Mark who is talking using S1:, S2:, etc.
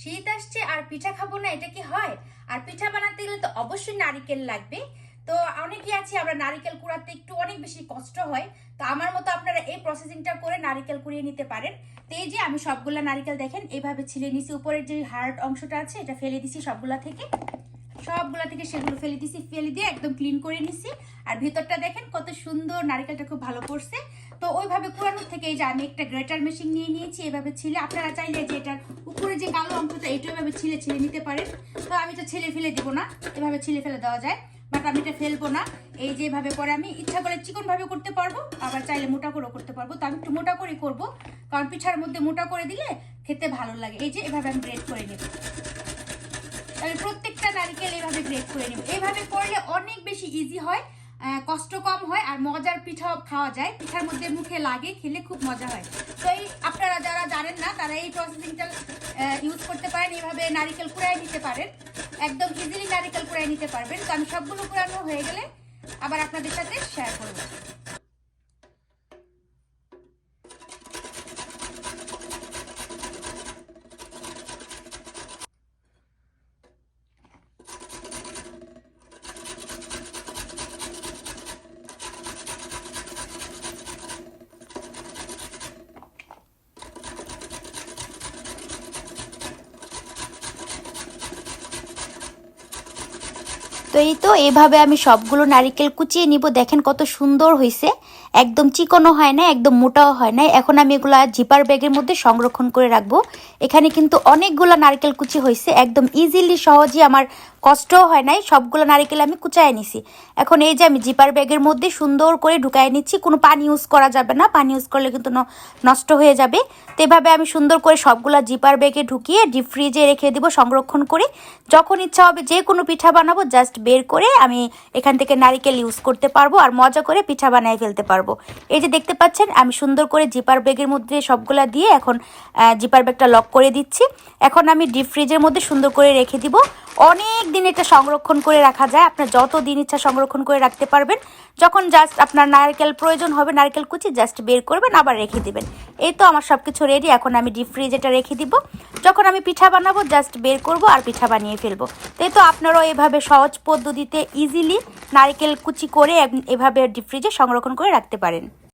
S1: শীত আসছে আর পিঠা খাব না, এটা কি হয়? আর পিঠা বানাতে গেলে তো অবশ্যই নারিকেল লাগবে। তো অনেকেই আছে, আমরা নারিকেল কুড়াতে একটু অনেক বেশি কষ্ট হয়। তো আমার মতো আপনারা এই প্রসেসিংটা করে নারিকেল কুড়িয়ে নিতে পারেন। তো এই যে আমি সবগুলা নারিকেল দেখেন এইভাবে ছিলে নিছি। উপরের যে হার্ড অংশটা আছে, এটা ফেলে দিছি সবগুলা থেকে। সবগুলা থেকে সেগুলো ফেলে দিছি, ফেলে দিয়ে একদম ক্লিন করে নিছি। আর ভিতরটা দেখেন কত সুন্দর নারকেলটা খুব ভালো করছে। তো ওইভাবে কুড়ানোর থেকে এই যে আমি একটা গ্রেটার মেশিন নিয়ে নিয়েছি, এভাবে ছিলে। আপনারা চাইলে যে এটার উপরে যে কালো অংশটা এটা এভাবে ছিলে ছিলে নিতে পারেন। তো আমি তো ছেলে ফেলে দিব না, এভাবে ছিলে ফেলে দেওয়া যায়। বাট আমি এটা ফেলব না। এই যে এভাবে করে আমি ইচ্ছা করে চিকন ভাবে করতে পারব, আবার চাইলে মোটা করেও করতে পারব। তো আমি একটু মোটা করে করব, কারণ পিঠার মধ্যে মোটা করে দিলে খেতে ভালো লাগে। এই যে এভাবে আমি গ্রেড করে নেব। আমি প্রত্যেকটা নারকেল এইভাবে গ্রেড করে নেব। এইভাবে করলে অনেক বেশি ইজি হয় কষ্ট কম হয় আর মজার পিঠা খাওয়া যায়। পিঠার মধ্যে মুখে লাগে, খেলে খুব মজা হয়। তো এই আপনারা যারা জানেন না, তারা এই প্রসেসিংটা ইউজ করতে পারেন। এইভাবে নারিকেল কুড়াই নিতে পারেন। একদম ইজিলি নারিকেল কুড়াই নিতে পারবেন। তো আমি সবগুলো কুড়ানো হয়ে গেলে আবার আপনাদের সাথে শেয়ার করব।
S2: তো এই তো, এভাবে আমি সবগুলো নারিকেল কুচিয়ে নিব। দেখেন কত সুন্দর হয়েছে একদম চিকনও হয় না একদম মোটাও হয় না এখন আমি এগুলো জিপার ব্যাগের মধ্যে সংরক্ষণ করে রাখব। এখানে কিন্তু অনেকগুলো নারকেল কুচি হয়েছে একদম ইজিলি সহজেই আমার কষ্টও হয় নাই, সবগুলো নারকেল আমি কুচায় নিছি। এখন এই যে আমি জিপার ব্যাগের মধ্যে সুন্দর করে ঢুকায় নিচ্ছি, কোনো পানি ইউজ করা যাবে না, পানি ইউজ করলে কিন্তু নষ্ট হয়ে যাবে। তো এভাবে আমি সুন্দর করে সবগুলো জিপার ব্যাগে ঢুকিয়ে ডিপ ফ্রিজে রেখে দিব, সংরক্ষণ করে। যখন ইচ্ছা হবে যে কোনো পিঠা বানাবো জাস্ট বের করে আমি এখান থেকে নারিকেল ইউজ করতে পারব আর মজা করে পিঠা বানিয়ে ফেলতে পারব। এই যে দেখতে পাচ্ছেন, আমি সুন্দর করে জিপার ব্যাগের মধ্যে সবগুলা দিয়ে এখন জিপার ব্যাগটা লক করে দিচ্ছি। এখন আমি ডিপ ফ্রিজের মধ্যে সুন্দর করে রেখে দিব। অনেক দিন এটা সংরক্ষণ করে রাখা যায়। আপনার যত দিন ইচ্ছা সংরক্ষণ করে রাখতে পারবেন। যখন জাস্ট আপনার নারকেল প্রয়োজন হবে, নারকেল কুচি জাস্ট বের করবেন, আবার রেখে দিবেন। এই তো আমার সব কিছু রেডি এখন আমি ডিপ ফ্রিজে এটা রেখে দিব। যখন আমি পিঠা বানাবো জাস্ট বের করব আর পিঠা বানিয়ে ফেলব। তাই তো আপনারাও এভাবে সহজ পদ্ধতিতে ইজিলি নারকেল কুচি করে এভাবে ডিপ ফ্রিজে সংরক্ষণ করে রাখতে পারেন।